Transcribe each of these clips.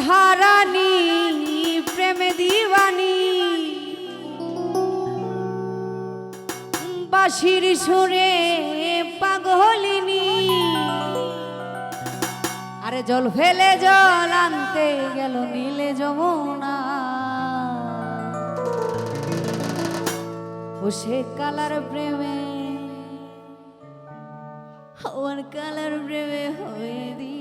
রাধারানী প্রেমে দিওয়ানি বাঁশির সুরে পাগলিনী আরে জল ফেলে জল আনতে গেল নীলে যমুনা ও সে কালার প্রেমে ওর কালার প্রেমে হয়ে দিবা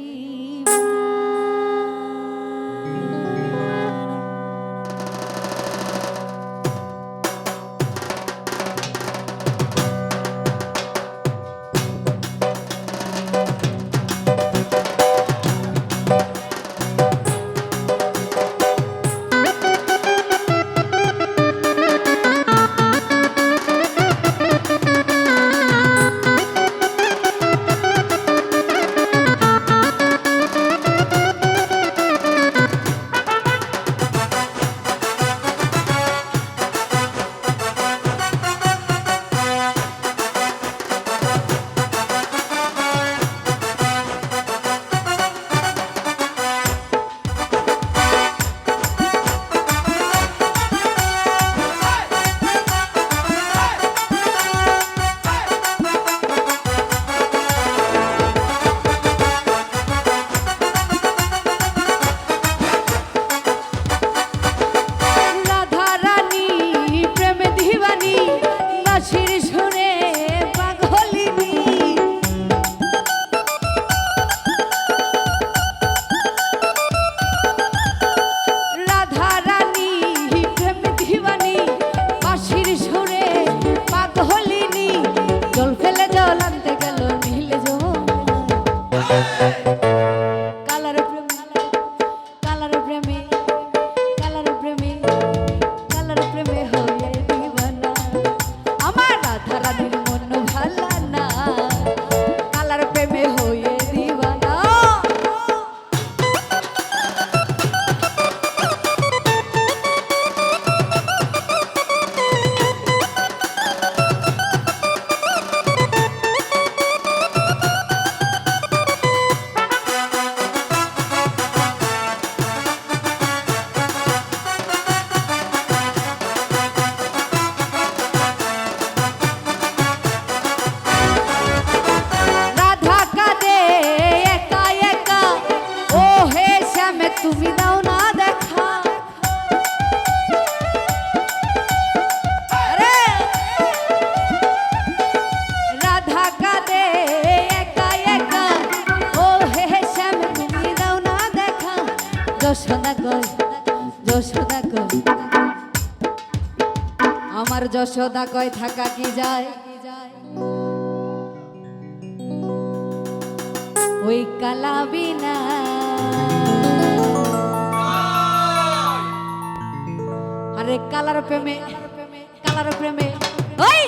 আমার যশোদা কয় থাকা কি যায়? ওই কালাবিনা আরে কালার প্রেমে কালার প্রেমে। ওই!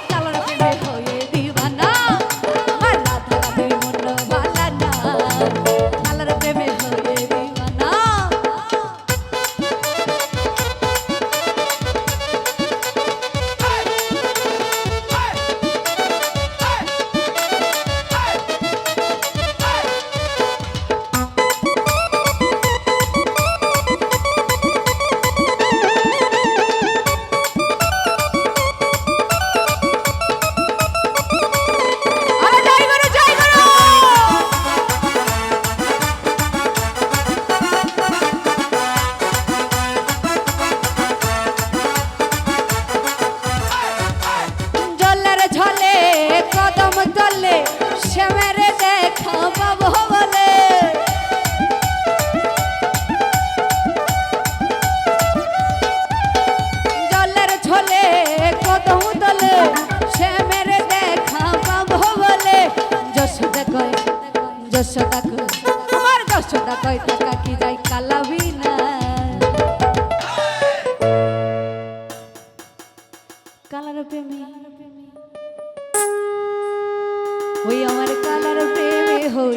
শ্যামের দেখা পাবো বলে। জলের ঝলে কদম তলে, শ্যামের দেখা পাবো বলে। যশোদা কয় যশোদা কয়, আমার যশোদা কয়, টাকা কি যাই কালাবি না। কালার প্রেমী। ওই আমার কালার প্রেমে হই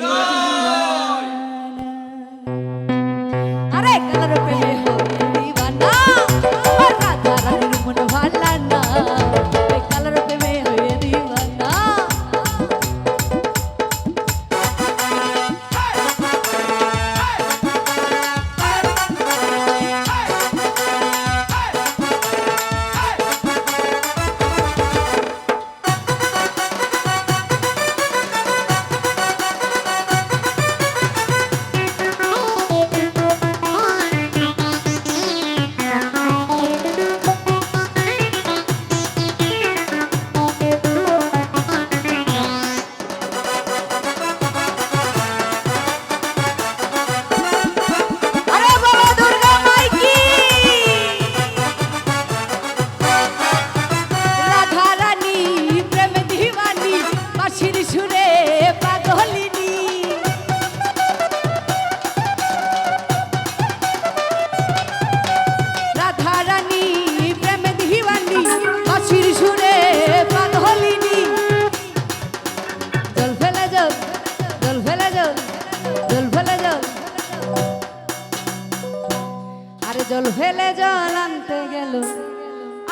জল ফেলে জল আনতে গেল।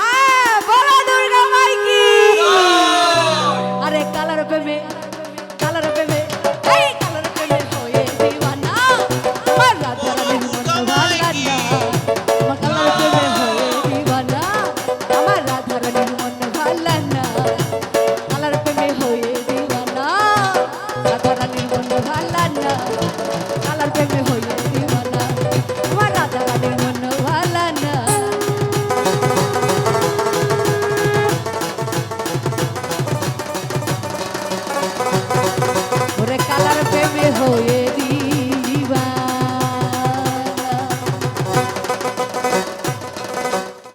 আ, বলো দুর্গা মাই কি? আরে কালার প্রেমে।